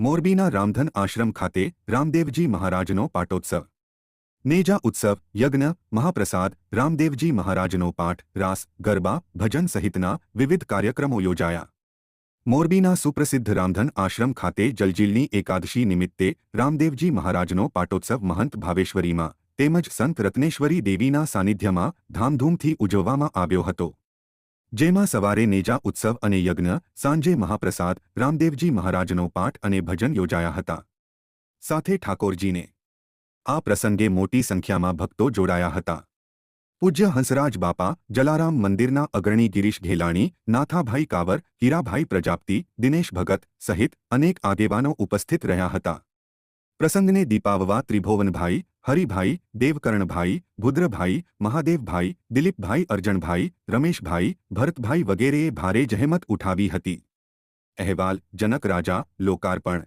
મોરબીના રામધન આશ્રમ ખાતે રામદેવજી મહારાજનો પાટોત્સવ. નેજા ઉત્સવ, યજ્ઞ, મહાપ્રસાદ, રામદેવજી મહારાજનો પાઠ, રાસ, ગરબા, ભજન સહિતના વિવિધ કાર્યક્રમો યોજાયા. મોરબીના સુપ્રસિદ્ધ રામધન આશ્રમ ખાતે જલજીલની એકાદશી નિમિત્તે રામદેવજી મહારાજનો પાટોત્સવ મહંત ભાવેશ્વરીમાં તેમજ સંત રત્નેશ્વરી દેવીના સાનિધ્યમાં ધામધૂમથી ઉજવવામાં આવ્યો હતો. જેમાં સવારે નેજા ઉત્સવ અને યજ્ઞ, સાંજે મહાપ્રસાદ, રામદેવજી મહારાજનો પાઠ અને ભજન યોજાયા હતા. સાથે ઠાકોરજીને આ પ્રસંગે મોટી સંખ્યામાં ભક્તો જોડાયા હતા. પૂજ્ય હંસરાજ બાપા, જલારામ મંદિરના અગ્રણી ગિરીશ ઘેલાણી, નાથાભાઈ કાવર, હીરાભાઈ પ્રજાપતિ, દિનેશ ભગત સહિત અનેક આગેવાનો ઉપસ્થિત રહ્યા હતા. પ્રસંગને દીપાવવા ત્રિભુવનભાઈ, હરિભાઈ, દેવકરણભાઈ, ભુદ્રભાઈ, મહાદેવભાઈ, દિલીપભાઈ, અર્જણભાઈ, રમેશભાઈ, ભરતભાઈ વગેરેએ ભારે જહેમત ઉઠાવી હતી. અહેવાલ, જનક રાજા, લોકાર્પણ